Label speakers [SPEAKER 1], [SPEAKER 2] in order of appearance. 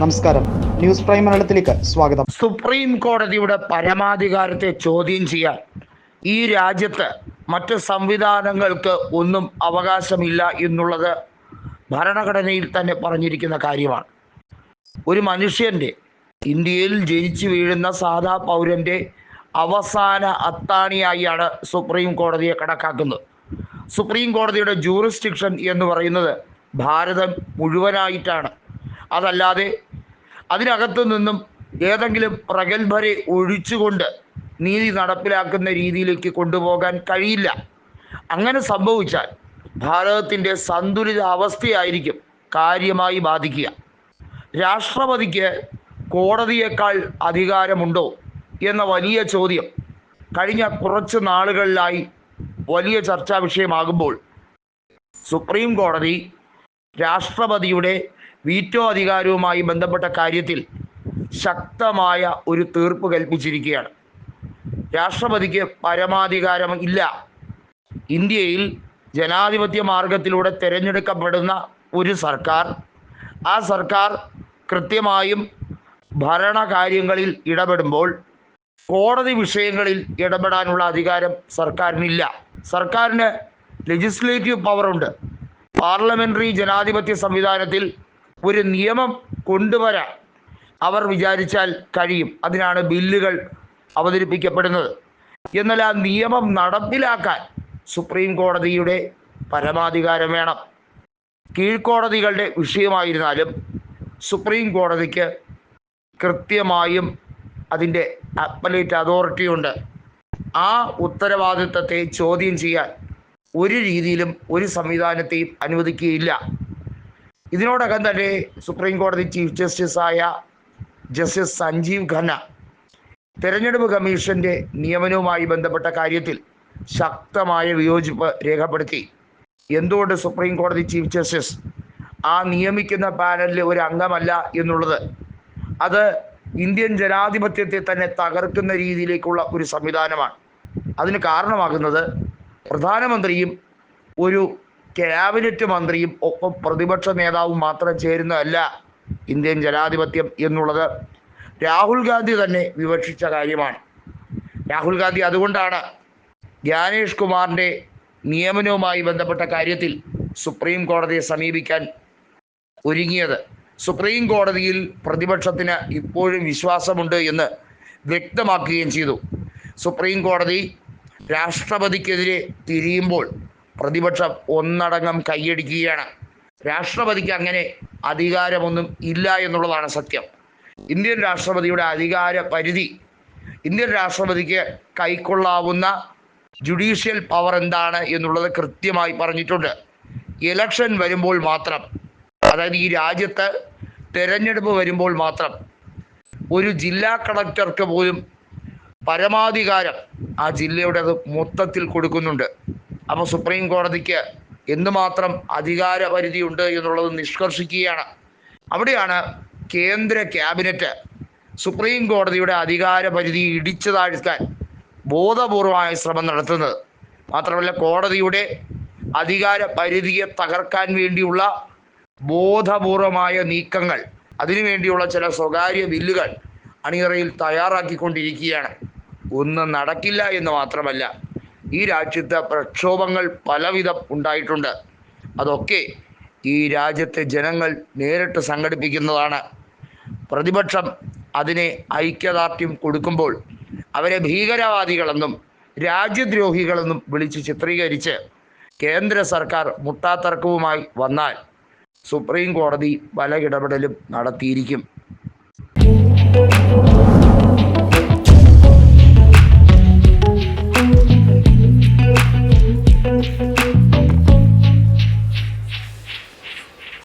[SPEAKER 1] നമസ്കാരം. News prime മലയാളത്തിലേക്ക് സ്വാഗതം.
[SPEAKER 2] സുപ്രീം കോടതിയുടെ പരമാധികാരത്തെ ചോദ്യം ചെയ്യാൻ ഈ രാജ്യത്ത് മറ്റ് സംവിധാനങ്ങൾക്ക് ഒന്നും അവകാശമില്ല എന്നുള്ളത് ഭരണഘടനയിൽ തന്നെ പറഞ്ഞിരിക്കുന്ന കാര്യമാണ്. ഒരു മനുഷ്യന്റെ ഇന്ത്യയിൽ ജനിച്ചു വീഴുന്ന സാധാ പൗരന്റെ അവസാന അത്താണിയായാണ് സുപ്രീം കോടതിയെ കണക്കാക്കുന്നത്. സുപ്രീം കോടതിയുടെ ജൂറിസ്ഡിക്ഷൻ എന്ന് പറയുന്നത് ഭാരതം മുഴുവനായിട്ടാണ്. അതല്ലാതെ അതിനകത്തു നിന്നും ഏതെങ്കിലും പ്രഗത്ഭരെ ഒഴിച്ചുകൊണ്ട് നീതി നടപ്പിലാക്കുന്ന രീതിയിലേക്ക് കൊണ്ടുപോകാൻ കഴിയില്ല. അങ്ങനെ സംഭവിച്ചാൽ ഭാരതത്തിന്റെ സന്തുലിത അവസ്ഥയായിരിക്കും കാര്യമായി ബാധിക്കുക. രാഷ്ട്രപതിക്ക് കോടതിയേക്കാൾ അധികാരമുണ്ടോ എന്ന വലിയ ചോദ്യം കഴിഞ്ഞ കുറച്ച് നാളുകളിലായി വലിയ ചർച്ചാ വിഷയമാകുമ്പോൾ സുപ്രീം കോടതി രാഷ്ട്രപതിയുടെ വീറ്റോ അധികാരവുമായി ബന്ധപ്പെട്ട കാര്യത്തിൽ ശക്തമായ ഒരു തീർപ്പ് കൽപ്പിച്ചിരിക്കുകയാണ്. രാഷ്ട്രപതിക്ക് പരമാധികാരം ഇല്ല. ഇന്ത്യയിൽ ജനാധിപത്യ മാർഗത്തിലൂടെ തിരഞ്ഞെടുക്കപ്പെടുന്ന ഒരു സർക്കാർ ആ സർക്കാർ കൃത്യമായും ഭരണകാര്യങ്ങളിൽ ഇടപെടുമ്പോൾ കോടതി വിഷയങ്ങളിൽ ഇടപെടാനുള്ള അധികാരം സർക്കാരിനില്ല. സർക്കാരിന് ലെജിസ്ലേറ്റീവ് പവറുണ്ട് പാർലമെന്ററി ജനാധിപത്യ സംവിധാനത്തിൽ ഒരു നിയമം കൊണ്ടുവരാൻ അവർ വിചാരിച്ചാൽ കഴിയും. അതിനാണ് ബില്ലുകൾ അവതരിപ്പിക്കപ്പെടുന്നത്. എന്നാൽ ആ നിയമം നടപ്പിലാക്കാൻ സുപ്രീം കോടതിയുടെ പരമാധികാരം വേണം. കീഴ്ക്കോടതികളുടെ വിഷയമായിരുന്നാലും സുപ്രീം കോടതിക്ക് കൃത്യമായും അതിന്റെ അപ്പലേറ്റ് അതോറിറ്റി ഉണ്ട്. ആ ഉത്തരവാദിത്തത്തെ ചോദ്യം ചെയ്യാൻ ഒരു രീതിയിലും ഒരു സംവിധാനത്തെയും അനുവദിക്കുകയില്ല. ഇതിനോടകം തന്നെ സുപ്രീം കോടതി ചീഫ് ജസ്റ്റിസായ ജസ്റ്റിസ് സഞ്ജീവ് ഖന്ന തെരഞ്ഞെടുപ്പ് കമ്മീഷന്റെ നിയമനവുമായി ബന്ധപ്പെട്ട കാര്യത്തിൽ ശക്തമായ വിയോജിപ്പ് രേഖപ്പെടുത്തി. എന്തുകൊണ്ട് സുപ്രീം കോടതി ചീഫ് ജസ്റ്റിസ് ആ നിയമിക്കുന്ന പാനലിലെ ഒരു അംഗമല്ല എന്നുള്ളത്? അത് ഇന്ത്യൻ ജനാധിപത്യത്തെ തന്നെ തകർക്കുന്ന രീതിയിലേക്കുള്ള ഒരു സംവിധാനമാണ്. അതിന് കാരണമാകുന്നത് പ്രധാനമന്ത്രിയും ഒരു ക്യാബിനറ്റ് മന്ത്രിയും ഒപ്പം പ്രതിപക്ഷ നേതാവും മാത്രം ചേരുന്നതല്ല ഇന്ത്യൻ ജനാധിപത്യം എന്നുള്ളത്. രാഹുൽ ഗാന്ധി തന്നെ വിവക്ഷിച്ച കാര്യമാണ്. രാഹുൽ ഗാന്ധി അതുകൊണ്ടാണ് ജ്ഞാനേഷ് കുമാറിന്റെ നിയമനവുമായി ബന്ധപ്പെട്ട കാര്യത്തിൽ സുപ്രീം കോടതിയെ സമീപിക്കാൻ ഒരുങ്ങിയത്. സുപ്രീം കോടതിയിൽ പ്രതിപക്ഷത്തിന് ഇപ്പോഴും വിശ്വാസമുണ്ട് എന്ന് വ്യക്തമാക്കുകയും ചെയ്തു. സുപ്രീം കോടതി രാഷ്ട്രപതിക്കെതിരെ തിരിയുമ്പോൾ പ്രതിപക്ഷം ഒന്നടങ്കം കൈയടിക്കുകയാണ്. രാഷ്ട്രപതിക്ക് അങ്ങനെ അധികാരമൊന്നും ഇല്ല എന്നുള്ളതാണ് സത്യം. ഇന്ത്യൻ രാഷ്ട്രപതിയുടെ അധികാര പരിധി ഇന്ത്യൻ രാഷ്ട്രപതിക്ക് കൈക്കൊള്ളാവുന്ന ജുഡീഷ്യൽ പവർ എന്താണ് എന്നുള്ളത് കൃത്യമായി പറഞ്ഞിട്ടുണ്ട്. ഇലക്ഷൻ വരുമ്പോൾ മാത്രം അതായത് ഈ രാജ്യത്ത് തെരഞ്ഞെടുപ്പ് വരുമ്പോൾ മാത്രം ഒരു ജില്ലാ കളക്ടർക്ക് പോലും പരമാധികാരം ആ ജില്ലയുടെ അത് മൊത്തത്തിൽ കൊടുക്കുന്നുണ്ട്. അപ്പോൾ സുപ്രീം കോടതിക്ക് എന്തുമാത്രം അധികാര പരിധിയുണ്ട് എന്നുള്ളത് നിഷ്കർഷിക്കുകയാണ്. അവിടെയാണ് കേന്ദ്ര ക്യാബിനറ്റ് സുപ്രീം കോടതിയുടെ അധികാര പരിധി ഇടിച്ചു താഴ്ത്താൻ ബോധപൂർവമായ ശ്രമം നടത്തുന്നത്. മാത്രമല്ല കോടതിയുടെ അധികാര പരിധിയെ തകർക്കാൻ വേണ്ടിയുള്ള ബോധപൂർവമായ നീക്കങ്ങൾ അതിനുവേണ്ടിയുള്ള ചില സ്വകാര്യ ബില്ലുകൾ അണിയറയിൽ തയ്യാറാക്കിക്കൊണ്ടിരിക്കുകയാണ്. ഒന്നും നടക്കില്ല എന്ന് മാത്രമല്ല ഈ രാജ്യത്ത് പ്രക്ഷോഭങ്ങൾ പലവിധം ഉണ്ടായിട്ടുണ്ട്. അതൊക്കെ ഈ രാജ്യത്തെ ജനങ്ങൾ നേരിട്ട് സംഘടിപ്പിക്കുന്നതാണ്. പ്രതിപക്ഷം അതിനെ ഐക്യദാർഢ്യം കൊടുക്കുമ്പോൾ അവരെ ഭീകരവാദികളെന്നും രാജ്യദ്രോഹികളെന്നും വിളിച്ച് ചിത്രീകരിച്ച് കേന്ദ്ര സർക്കാർ മുട്ടാത്തർക്കവുമായി വന്നാൽ സുപ്രീം കോടതി പല ഇടപെടലും നടത്തിയിരിക്കും.